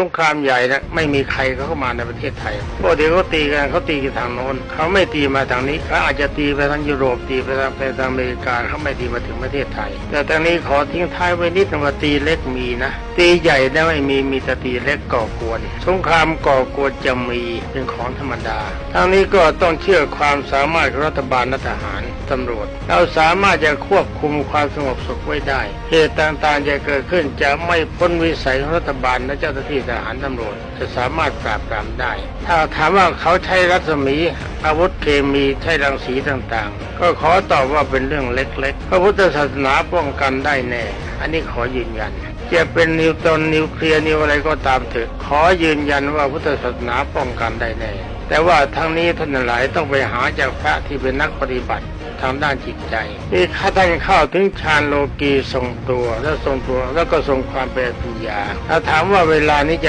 สงครามใหญ่นะไม่มีใครเขาเข้ามาในประเทศไทยปกติเขาตีกันเขาตีกันทางโน้นเขาไม่ตีมาทางนี้เขาอาจจะตีไปทางยุโรปตีไปทางไปทางอเมริกาเขาไม่ตีมาถึงประเทศไทย แต่ทางนี้ขอทิ้งท้ายไว้นิดนึงว่าตีเล็กมีนะ ตีใหญ่ได้ไม่มีมีแต่ตีเล็กก่อกวน สงครามก่อกวนจะมีเป็นของธรรมดาทางนี้ก็ต้องเชื่อความสามารถของรัฐบาลและทหารตำรวจ เราสามารถจะควบคุมความสงบสุขไว้ได้เหตุต่างๆจะเกิดขึ้นจะไม่พ้นวิสัยของรัฐบาลและเจ้าหน้าที่ทหารตำรวจจะสามารถปราบปรามได้ ถ้าถามว่าเขาใช้รัศมี อาวุธเคมีใช้รังสีต่างๆ ก็ขอตอบว่าเป็นเรื่องเล็กๆ พระพุทธศาสนาป้องกันได้แน่ อันนี้ขอยืนยัน จะเป็นนิวตอนนิวเคลียร์นิวอะไรก็ตามเถอะ ขอยืนยันว่าพุทธศาสนาป้องกันได้แน่ แต่ว่าทั้งนี้ท่านหลายต้องไปหาจากพระที่เป็นนักปฏิบัติ ทางด้านจิตใจนี่ข้าท่านเข้าถึงฌานโลกีทรงตัวแล้วทรงตัวแล้วก็ทรงความเป็นปัญญาถ้าถามว่าเวลานี้จะ